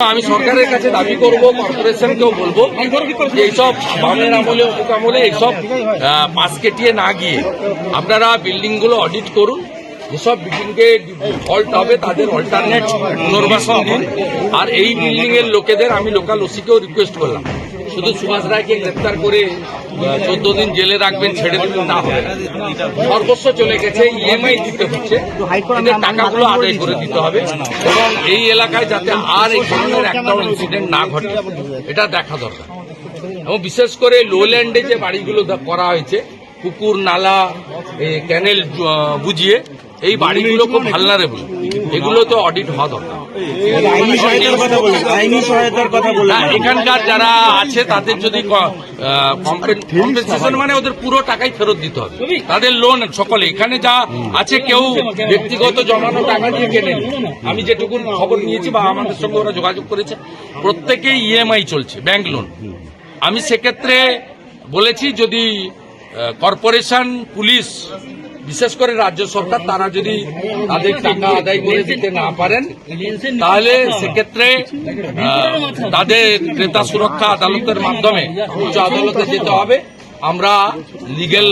আমি সরকারের কাছে দাবি করব, কর্পোরেশনকেও বলব এইসব বামের আমলে, অমুক আমলে এইসব পাশ কেটিয়ে না গিয়ে আপনারা বিল্ডিংগুলো অডিট করুন। যেসব বিল্ডিংকে ফল্ট হবে, তাদের অল্টারনেট পুনর্বাসন আর এই বিল্ডিং এর লোকেদের আমি লোকাল ওসিকেও রিকোয়েস্ট করলাম। শুধু সুভাষ রায়কে গ্রেপ্তার করে চোদ্দ দিন জেলে রাখবেন, ছেড়ে দেবেন না হবে। সর্বস্ব চলে গেছে ইএমআই দিতে হচ্ছে। টাকাগুলো আদায় করে দিতে হবে। এবং এই এলাকায় যাতে আর এই ধরনের একটাও ইনসিডেন্ট না ঘটে, এটা দেখা দরকার। এবং বিশেষ করে লোল্যান্ডে যে বাড়িগুলো করা হয়েছে, পুকুর, নালা ক্যানেল বুঝিয়ে এই বাড়িগুলো খুব ভালনারেবল এগুলো তো অডিট হওয়া দরকার। এখানকার যারা আছে তাদের যদি কম্পেনসেশন মানে ওদের পুরো টাকাই ফেরত দিতে হবে। তাদের লোন সকলে এখানে যা আছে কেউ ব্যক্তিগত জমানো টাকা দিয়ে কেনেন। আমি যেটুকু খবর নিয়েছি বা আমাদের সঙ্গে ওরা যোগাযোগ করেছে প্রত্যেকেই ইএমআই চলছে ব্যাংক লোন আমি সেক্ষেত্রে বলেছি যদি কর্পোরেশন পুলিশ বিশেষ করে রাজ্য সরকার, তারা যদি তাদের টাকা আদায় করে দিতে না পারেন, তাহলে সেক্ষেত্রে তাদের ক্রেতা সুরক্ষা আদালতের মাধ্যমে উচ্চ আদালতে যেতে হবে। আমরা লিগেল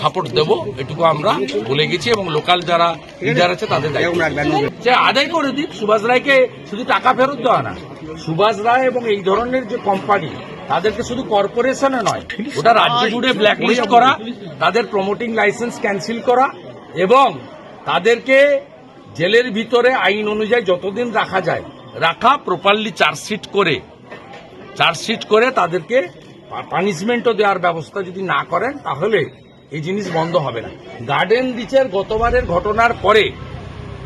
সাপোর্ট দেব, এটুকু আমরা বলে গেছি এবং লোকাল যারা লিডার আছে, তাদের যে আদায় করে দিক, সুভাষ রায়কে শুধু টাকা ফেরত দেওয়া না, সুভাষ রায় এবং এই ধরনের যে কোম্পানি তাদেরকে শুধু কর্পোরেশনে নয় ওটা রাজ্য জুড়ে ব্ল্যাকলিস্ট করা, তাদের প্রমোটিং লাইসেন্স ক্যান্সেল করা এবং তাদেরকে জেলের ভিতরে আইন অনুযায়ী যতদিন রাখা যায়, রাখা প্রপারলি চার্জশিট করে চার্জশিট করে তাদেরকে পানিশমেন্টও দেওয়ার ব্যবস্থা যদি না করেন, তাহলে এই জিনিস বন্ধ হবে না। গার্ডেন রিচের গতবারের ঘটনার পরে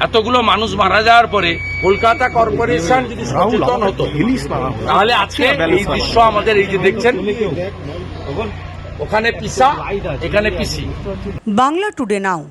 এতগুলো মানুষ মারা যাওয়ার পরে কলকাতা কর্পোরেশন যদি সচেতন হতো তাহলে আজকে এই দৃশ্য আমাদের এই যে দেখছেন ওখানে পিসা এখানে পিসি। বাংলা টুডে নাও।